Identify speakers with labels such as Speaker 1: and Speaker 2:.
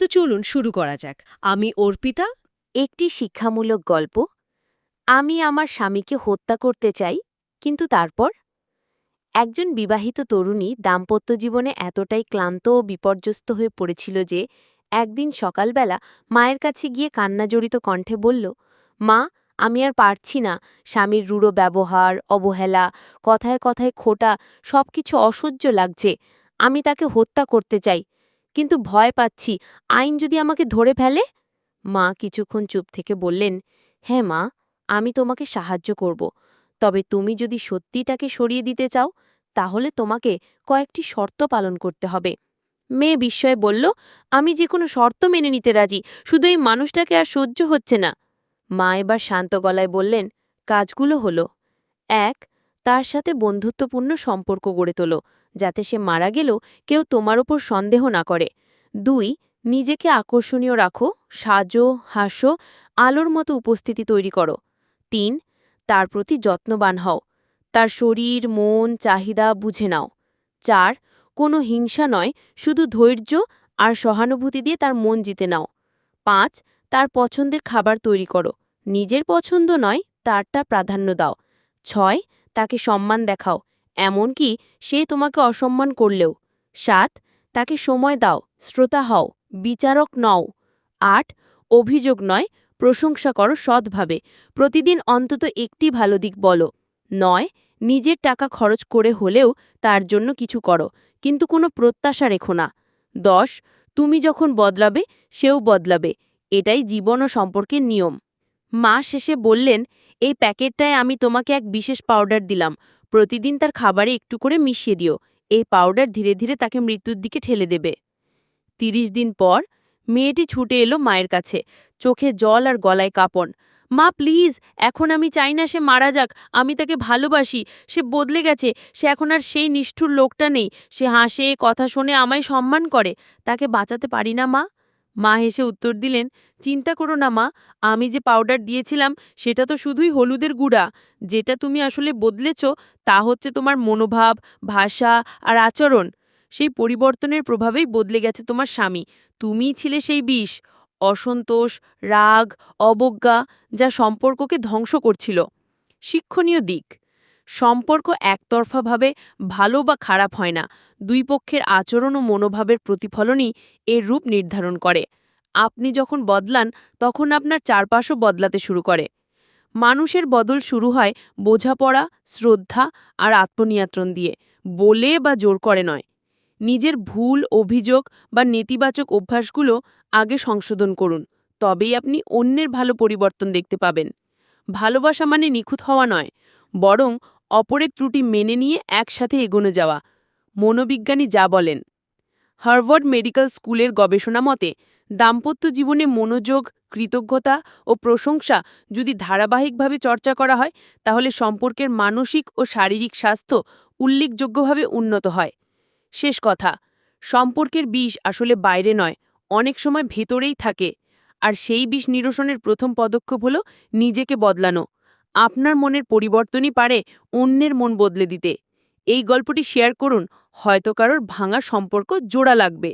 Speaker 1: তো চলুন শুরু করা যাক। আমি অর্পিতা,
Speaker 2: একটি শিক্ষামূলক গল্প। আমি আমার স্বামীকে হত্যা করতে চাই, কিন্তু তারপর? একজন বিবাহিত তরুণী দাম্পত্য জীবনে এতটাই ক্লান্ত ও বিপর্যস্ত হয়ে পড়েছিল যে, একদিন সকালবেলা মায়ের কাছে গিয়ে কান্নাজড়িত কণ্ঠে বলল, মা, আমি আর পারছি না। স্বামীর রূঢ় ব্যবহার, অবহেলা, কথায় কথায় খোটা, সবকিছু অসহ্য লাগছে। আমি তাকে হত্যা করতে চাই। কিন্তু ভয় পাচ্ছি, আইন যদি আমাকে ধরে ফেলে? মা কিছুক্ষণ চুপ থেকে বললেন হ্যাঁ মা, আমি তোমাকে সাহায্য করব। তবে তুমি যদি সত্যিটাকে সরিয়ে দিতে চাও, তাহলে তোমাকে কয়েকটি শর্ত পালন করতে হবে। মেয়ে বিস্ময়ে বলল, আমি যে কোনো শর্ত মেনে নিতে রাজি, শুধু এই মানুষটাকে আর সহ্য হচ্ছে না। মা এবার শান্ত গলায় বললেন, কাজগুলো হলো। এক তার সাথে বন্ধুত্বপূর্ণ সম্পর্ক গড়ে তোলো, যাতে সে মারা গেলেও কেউ তোমার ওপর সন্দেহ না করে। দুই, নিজেকে আকর্ষণীয় রাখো, সাজো, হাসো, আলোর মতো উপস্থিতি তৈরি করো। তিন, তার প্রতি যত্নবান হও। তার শরীর, মন, চাহিদা বুঝে নাও। চার, কোনো হিংসা নয়, শুধু ধৈর্য আর সহানুভূতি দিয়ে তার মন জিতে নাও। পাঁচ, তার পছন্দের খাবার তৈরি করো। নিজের পছন্দ নয়, তারটা প্রাধান্য দাও। ছয় তাকে সম্মান দেখাও, এমনকি সে তোমাকে অসম্মান করলেও। সাত, তাকে সময় দাও, শ্রোতা হও, বিচারক নও। আট, অভিযোগ নয়, প্রশংসা করো সৎভাবে, প্রতিদিন অন্তত একটি ভালো দিক বলো। নয়, নিজের টাকা খরচ করে হলেও তার জন্য কিছু করো, কিন্তু কোনো প্রত্যাশা রেখো না। দশ, তুমি যখন বদলাবে, সেও বদলাবে, এটাই জীবন ও সম্পর্কের নিয়ম। মা শেষে বললেন এই প্যাকেটটায় আমি তোমাকে এক বিশেষ পাউডার দিলাম। প্রতিদিন তার খাবারে একটু করে মিশিয়ে দিও। এই পাউডার ধীরে ধীরে তাকে মৃত্যুর দিকে ঠেলে দেবে। তিরিশ দিন পর মেয়েটি ছুটে এলো মায়ের কাছে। চোখে জল আর গলায় কাঁপন। মা প্লিজ এখন আমি চাই না সে মারা যাক। আমি তাকে ভালোবাসি। সে বদলে গেছে। সে এখন আর সেই নিষ্ঠুর লোকটা নেই। সে হাসে, কথা শুনে, আমায় সম্মান করে। তাকে বাঁচাতে পারি না, মা? মা হেসে উত্তর দিলেন, চিন্তা করো না মা, আমি যে পাউডার দিয়েছিলাম, সেটা তো শুধুই হলুদের গুঁড়া। যেটা তুমি আসলে বদলেছ, তা হচ্ছে তোমার মনোভাব, ভাষা আর আচরণ। সেই পরিবর্তনের প্রভাবেই বদলে গেছে তোমার স্বামী। তুমিই ছিলে সেই বিষ, অসন্তোষ, রাগ, অবজ্ঞা, যা সম্পর্ককে ধ্বংস করছিল। শিক্ষণীয় দিক। সম্পর্ক একতরফাভাবে ভালো বা খারাপ হয় না। দুই পক্ষের আচরণ ও মনোভাবের প্রতিফলনই এর রূপ নির্ধারণ করে। আপনি যখন বদলান, তখন আপনার চারপাশও বদলাতে শুরু করে। মানুষের বদল শুরু হয় বোঝাপড়া, শ্রদ্ধা আর আত্মনিয়ন্ত্রণ দিয়ে, বলে বা জোর করে নয়। নিজের ভুল, অভিযোগ বা নেতিবাচক অভ্যাসগুলো আগে সংশোধন করুন, তবেই আপনি অন্যের ভালো পরিবর্তন দেখতে পাবেন। ভালোবাসা মানে নিখুঁত হওয়া নয়, বরং অপরের ত্রুটি মেনে নিয়ে একসাথে এগোনো যাওয়া। মনোবিজ্ঞানী যা বলেন, হার্ভার্ড মেডিকেল স্কুলের গবেষণা মতে, দাম্পত্য জীবনে মনোযোগ, কৃতজ্ঞতা ও প্রশংসা যদি ধারাবাহিকভাবে চর্চা করা হয়, তাহলে সম্পর্কের মানসিক ও শারীরিক স্বাস্থ্য উল্লেখযোগ্যভাবে উন্নত হয়। শেষ কথা, সম্পর্কের বিষ আসলে বাইরে নয়, অনেক সময় ভেতরেই থাকে। আর সেই বিষ নিরসনের প্রথম পদক্ষেপ হল নিজেকে বদলানো। আপনার মনের পরিবর্তনই পারে অন্যের মন বদলে দিতে। এই গল্পটি শেয়ার করুন, হয়তো কারোর ভাঙা সম্পর্ক জোড়া লাগবে।